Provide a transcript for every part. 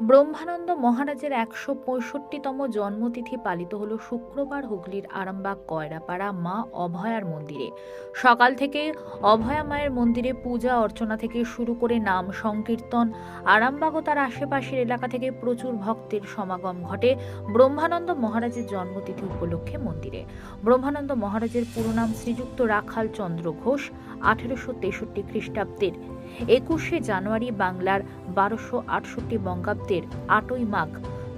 ব্রহ্মানন্দ মহারাজের একশো পঁয়ষট্টিতম জন্মতিথি পালিত হল শুক্রবার হুগলির আরামবাগ কয়রাপাড়া মা অভয়ার মন্দিরে। সকাল থেকে অভয়া মায়ের মন্দিরে পূজা অর্চনা থেকে শুরু করে নাম সংকীর্তন, আরামবাগ ও তার আশেপাশের এলাকা থেকে প্রচুর ভক্তের সমাগম ঘটে ব্রহ্মানন্দ মহারাজের জন্মতিথি উপলক্ষে মন্দিরে। ব্রহ্মানন্দ মহারাজের পুরো নাম শ্রীযুক্ত রাখাল চন্দ্র ঘোষ আঠেরোশো তেষট্টি খ্রিস্টাব্দের। একুশে জানুয়ারি বাংলার বারোশো আটষট্টি বঙ্গাব্দের আটই মাঘ।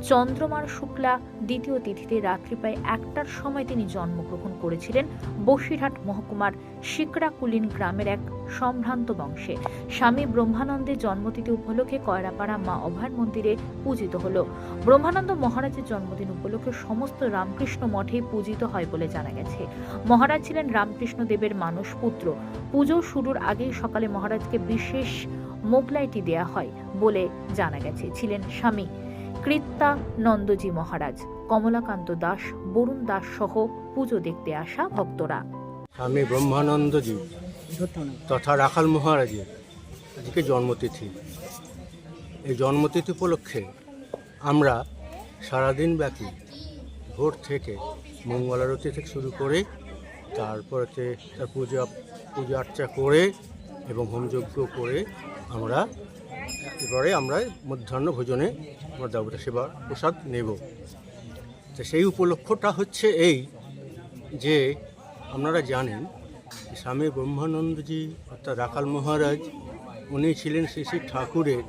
চন্দ্রমার শুক্লা দ্বিতীয় তিথিতে রাত্রি প্রায় একটার সময় তিনি জন্মগ্রহণ করেছিলেন বসিরহাট মহকুমার শিকরাকুলিন গ্রামের এক সম্ভ্রান্ত বংশে। স্বামী ব্রহ্মানন্দের জন্মতিথি উপলক্ষে কয়রাপাড়া মা অভয় মন্দিরে পূজিত হল। ব্রহ্মানন্দ মহারাজের জন্মদিন উপলক্ষে সমস্ত রামকৃষ্ণ মঠে পূজিত হয় বলে জানা গেছে। মহারাজ ছিলেন রামকৃষ্ণ দেবের মানস পুত্র। পুজো শুরুর আগেই সকালে মহারাজকে বিশেষ মোগলাইটি দেয়া হয় বলে জানা গেছে। ছিলেন স্বামী কৃত্যানন্দজি মহারাজ, কমলাকান্ত দাস, বরুণ দাস সহ পুজো দেখতে আসা ভক্তরা। স্বামী ব্রহ্মানন্দজি তথা রাখাল মহারাজের আজকে জন্মতিথি। এই জন্মতিথি উপলক্ষে আমরা সারাদিন ব্যাপী ভোর থেকে মঙ্গলারতি থেকে শুরু করে তারপরেতে তার পূজা পূজা আর্চা করে এবং হোমযজ্ঞ করে আমরা এবারে আমরা মধ্যাহ্ন ভোজনে আমরা দেবতা সেবা প্রসাদ নেব। তো সেই উপলক্ষটা হচ্ছে এই যে আপনারা জানেন, স্বামী ব্রহ্মানন্দজি অর্থাৎ রাখাল মহারাজ, উনি ছিলেন শ্রী শ্রী ঠাকুরের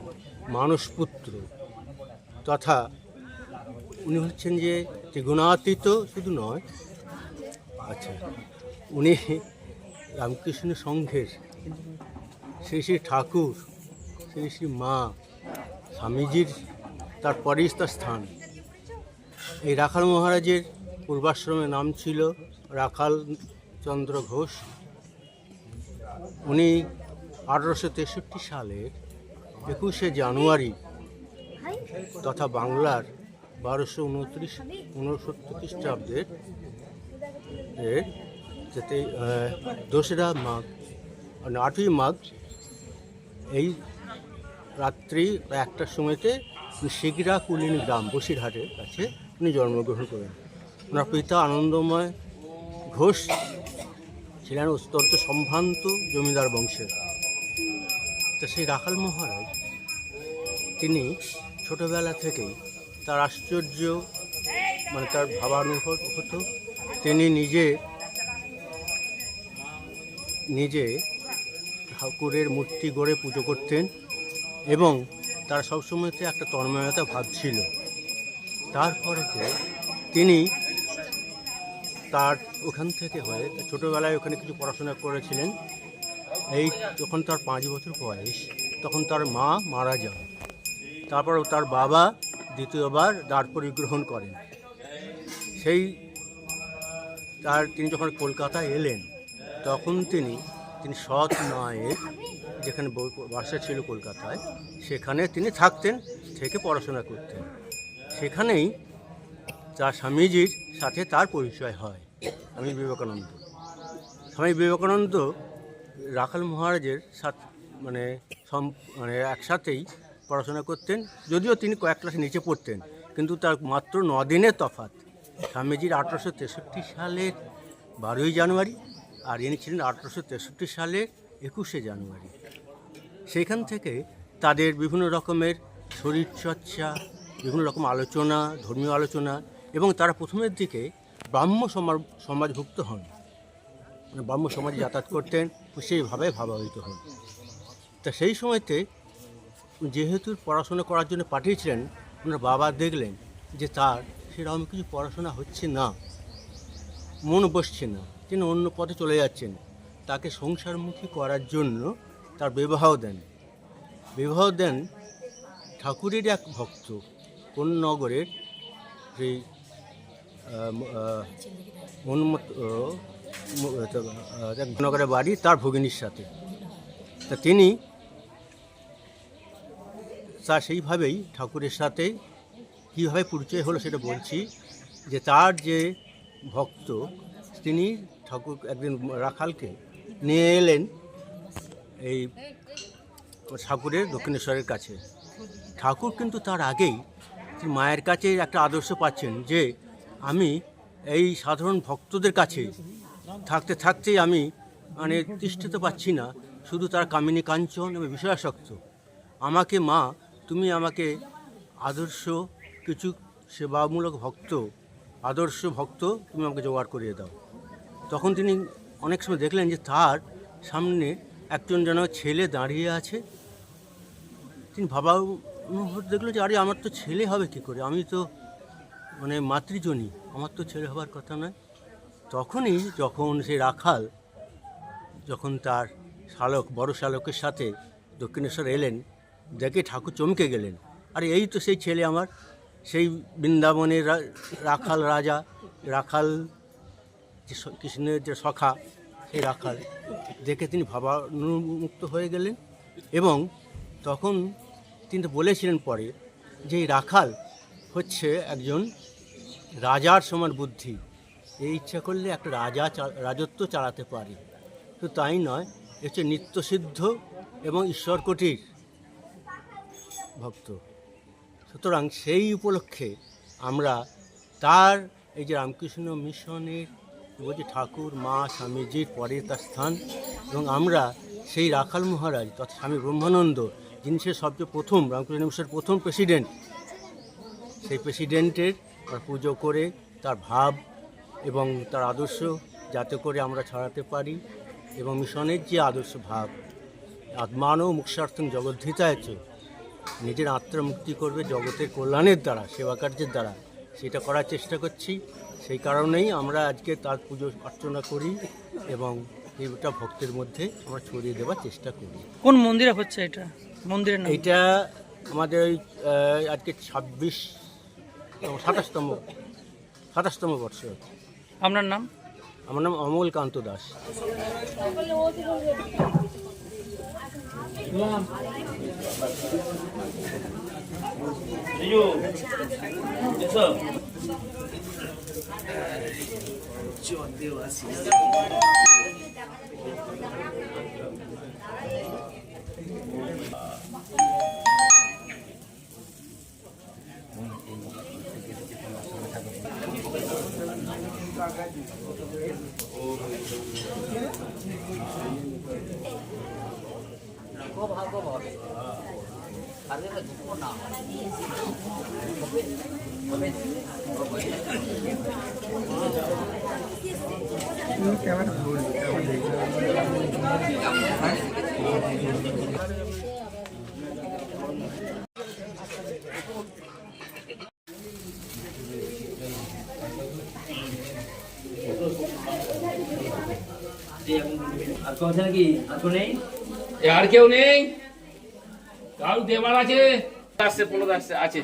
মানসপুত্র। তথা উনি হচ্ছেন যে ত্রিগুণাতীত শুধু নয় আচ্ছা উনি রামকৃষ্ণ সংঘের শ্রী শ্রী ঠাকুর শ্রী শ্রী মা স্বামীজির তারপরেই তার স্থান। এই রাখাল মহারাজের পূর্বাশ্রমের নাম ছিল রাখাল চন্দ্র ঘোষ। উনি আঠারোশো তেষট্টি সালের একুশে জানুয়ারি তথা বাংলার বারোশো উনত্রিশ ঊনসত্তর খ্রিস্টাব্দের যাতে দোসরা মাঘ মানে আটই মাঘ এই রাত্রি একটার সময়তে শিগিরা কুলিন গ্রাম, বসিরহাটের কাছে উনি জন্মগ্রহণ করেন। ওনার পিতা আনন্দময় ঘোষ ছিলেন অত্যন্ত সম্ভ্রান্ত জমিদার বংশের। তো সেই রাখাল মহারাজ, তিনি ছোটবেলা থেকেই তার আশ্চর্য মানে তার ভাবানুভব হতো। তিনি নিজে নিজে ঠাকুরের মূর্তি গড়ে পুজো করতেন। এবং তার সবসময়তে একটা তন্ময়তা ভাব ছিল তারপরেতে তিনি তার ওখান থেকে হয়ে ছোটোবেলায় ওখানে কিছু পড়াশোনা করেছিলেন। এই যখন তার পাঁচ বছর বয়স, তখন তার মা মারা যান। তারপর তার বাবা দ্বিতীয়বার দ্বার পরিগ্রহণ করেন। সেই তার তিনি যখন কলকাতায় এলেন, তখন তিনি তিনি সৎ মায়ের যেখানে বাসা ছিল কলকাতায়, সেখানে তিনি থাকতেন, থেকে পড়াশোনা করতেন। সেখানেই তার স্বামীজির সাথে তার পরিচয় হয়, স্বামী বিবেকানন্দ। স্বামী বিবেকানন্দ রাখাল মহারাজের সাথে মানে সম- মানে একসাথেই পড়াশোনা করতেন, যদিও তিনি কয়েক ক্লাস নিচে পড়তেন, কিন্তু তার মাত্র ন দিনের তফাৎ। স্বামীজির আঠারোশো তেষট্টি সালের বারোই জানুয়ারি, আর ইনি ছিলেন আঠারোশো তেষট্টি সালের একুশে জানুয়ারি। সেইখান থেকে তাদের বিভিন্ন রকমের শরীরচর্চা বিভিন্ন রকম আলোচনা, ধর্মীয় আলোচনা এবং তারা প্রথমের দিকে ব্রাহ্ম সমাজ সমাজভুক্ত হন। মানে ব্রাহ্ম সমাজে যাতায়াত করতেন, সেইভাবে ভাবাহিত হন। তা সেই সময়তে যেহেতু পড়াশোনা করার জন্য পাঠিয়েছিলেন, ওনার বাবা দেখলেন যে তার সেরকম কিছু পড়াশোনা হচ্ছে না, মন বসছে না, তিনি অন্য পথে চলে যাচ্ছেন। তাকে সংসারমুখী করার জন্য তার বিবাহ দেন। বিবাহ দেন ঠাকুরের এক ভক্ত কোন নগরের যে উন্মত নগরের বাড়ি তার ভগিনীর সাথে। তা তিনি তা সেইভাবেই ঠাকুরের সাথে কীভাবে পরিচয় হলো সেটা বলছি যে তার যে ভক্ত তিনি ঠাকুর একদিন রাখালকে নিয়ে এলেন এই ঠাকুরের দক্ষিণেশ্বরের কাছে। ঠাকুর কিন্তু তার আগেই মায়ের কাছে একটা আদর্শ পাচ্ছেন যে আমি এই সাধারণ ভক্তদের কাছে থাকতে থাকতেই আমি মানে তিষ্ঠতে পাচ্ছি না, শুধু তার কামিনী কাঞ্চন এবং বিষয়াসক্ত আমাকে মা, তুমি আমাকে আদর্শ, কিছু সেবামূলক ভক্ত, আদর্শ ভক্ত, তুমি আমাকে জোগাড় করিয়ে দাও। তখন তিনি অনেক সময় দেখলেন যে তার সামনে একজন যেন ছেলে দাঁড়িয়ে আছে। তিনি ভাবা দেখল যে, আরে, আমার তো ছেলে হবে কি করে? আমি তো মানে মাতৃজনী, আমার তো ছেলে হবার কথা নয়। তখনই যখন সেই রাখাল, যখন তার শালক, বড় শালকের সাথে দক্ষিণেশ্বর এলেন, দেখে ঠাকুর চমকে গেলেন। আরে, এই তো সেই ছেলে আমার। সেই বৃন্দাবনের রাখাল রাজা, রাখাল কৃষ্ণের যে সখা সেই রাখাল, দেখে তিনি ভাবানুমুক্ত হয়ে গেলেন এবং তখন তিনি বলেছিলেন পরে যে এই রাখাল হচ্ছে একজন রাজার সমান বুদ্ধি। এই ইচ্ছা করলে একটা রাজা রাজত্ব চালাতে পারে। তো তাই নয় হচ্ছে নিত্যসিদ্ধ এবং ঈশ্বরকটির ভক্ত। সুতরাং সেই উপলক্ষে আমরা তার এই যে রামকৃষ্ণ মিশনের বলছি ঠাকুর, মা, স্বামীজির পরে তার স্থান এবং আমরা সেই রাখাল মহারাজ তথা স্বামী ব্রহ্মানন্দ, যিনি সে সবচেয়ে প্রথম, রামকৃষ্ণ মিশনের প্রথম প্রেসিডেন্ট সেই প্রেসিডেন্টের পুজো করে, তার ভাব এবং তার আদর্শ যাতে করে আমরা ছড়াতে পারি এবং মিশনের যে আদর্শ ভাব, আত্মানও মুক্ষার্থম জগদ্ধিতা আছে, নিজের আত্মার মুক্তি করবে জগতের কল্যাণের দ্বারা সেবা কার্যের দ্বারা, সেটা করার চেষ্টা করছি। সেই কারণেই আমরা আজকে তার পুজো অর্চনা করি এবং এইটা ভক্তের মধ্যে আমরা ছড়িয়ে দেওয়ার চেষ্টা করি। কোন মন্দিরে হচ্ছে এটা? মন্দিরের নাম? এইটা আমাদের ওই আজকে ছাব্বিশ সাতাশতম সাতাশতম বর্ষ। আপনার নাম? আমার নাম অমল কান্ত দাস chuẩn điều là আর কেউ আছে নাকি আর কেউ নেই? আর কেউ নেই? কারু দেবার আছে? আসছে পনেরো আসছে আছে।